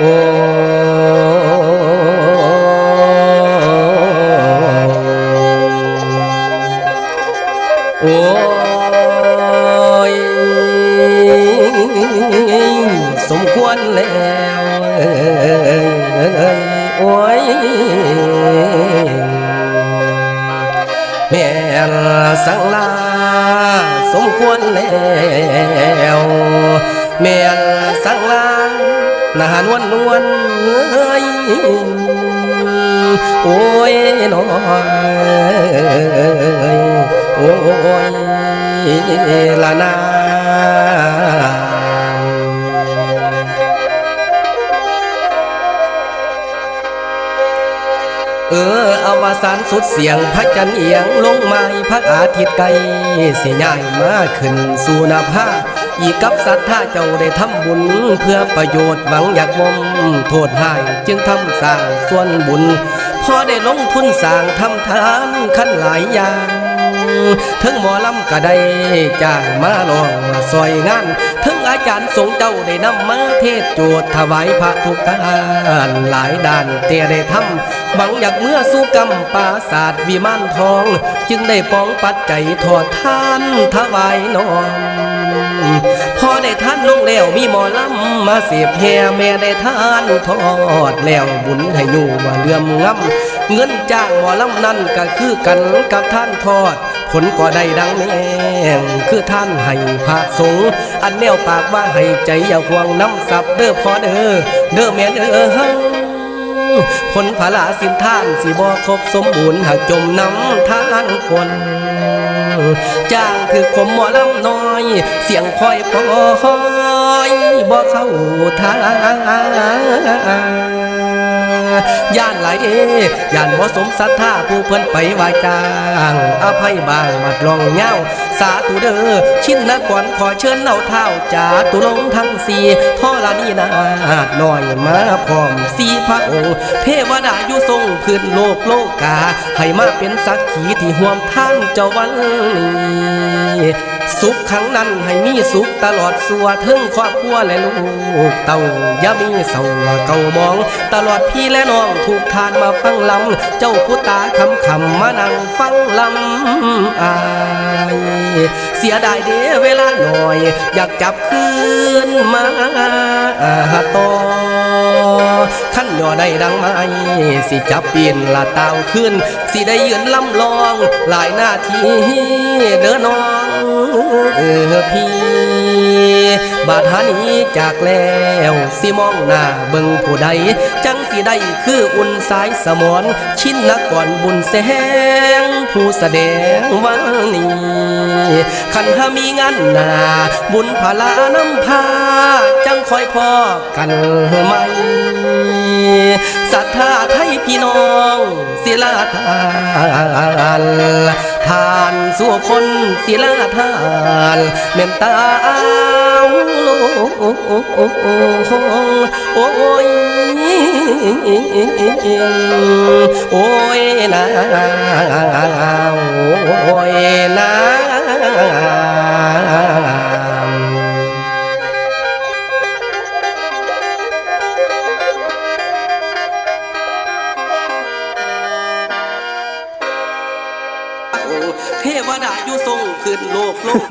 โอ้โอ้ยสมควรแล้วโอ้ยแม่นสังลาสมควรแล้วแม่นานวลนวลเอ้ยโอ้ยน้อยโอ้ยละนา สานสุดเสียงพระจันทร์เอียงลงไม้พระอาทิตย์ไกลเสียใหญ่มาขึ้นสู่นาภาอีกกับศรัทธาเจ้าได้ทำบุญ เพื่อประโยชน์หวังอยากมมโทษหายจึงทำสร้างส่วนบุญ พอได้ลงทุนสร้างทำทานขั้นหลายอย่างถึงหมอลำก็ได้จ้างมาลองมาซอยงานถึง อาจารย์สงเจ้าได้นำมาเทศจทย์ถวายพระทุกการหลายด้านเตียได้ทำหวังอยากเมื่อสู้กำปราศาสตร์วิมานทอง จึงได้ป้องปัดใจทอดทานถวายน้องพอได้ท่านลงแล้วมีหมอลำมาเสียบแห่แม่ได้ท่านทอดแล้วบุญให้อยู่ว่าเลื่อมงำเงินจ้างหมอลำนั่นก็คือกันกับท่านทอด ผลก็ได้ดังแม่งคือท่านให้พระสงฆ์อันแนวปากว่าให้ใจอย่าห่วงน้ำสับเด้อพอเด้อเด้อแม่เด้อผลผลาสินท่านสิบ่ครบสมบูรณ์หากจมน้ำทางคนจ้างถือขมหมอลำน้อย เสียงคอยพอยบ่เข้าทาง ย่านหลายเด้ย่านบ่สมศรัทธาผู้เพิ่นไปวายจางอภัยบางมัดลองเงาสาธุเด้อชินนก่อนขอเชิญเอาเท้าจาตุลงทั้งสี่ท่อละนี่นาดหน่อยมาพร้อมสีพระองค์เทวดาอยู่ทรงพื้นโลกโลกา ให้มาเป็นสักขีที่ห่วมท่านเจ้าวันนี้ สุขครั้งนั้นให้มีสุขตลอดสัวเทิงครอบครัวและลูกเต้าอย่ามีเศร้าเก่ามอง ตลอดพี่และน้องถูกทานมาฟังลำเจ้าผู้ตาคำคำมานั่งฟังลำอายเสียดายเด้เวลาหน่อย อยากจับคืนมาต่อขั้นย่อได้ดังไม้สิจับเปลี่ยนละตาวขึ้น สิได้ยืนลำลองหลายหน้าที บาดหานี้จากแล้วสิมองหน้าเบิ่งผู้ใด จังสิได้คืออุ่นสายสมอน ชินนักก่อนบุญแสง ผู้แสดงวันนี้ขันหามีงานหนาบุญพลาน้ำพา จังคอยพอกันไหมศรัทธาไทยพี่น้องศิลาทานทานสู่คนศิลาทานเมตตา โเทวดาอยู่ทรงขึ้นโลกโลก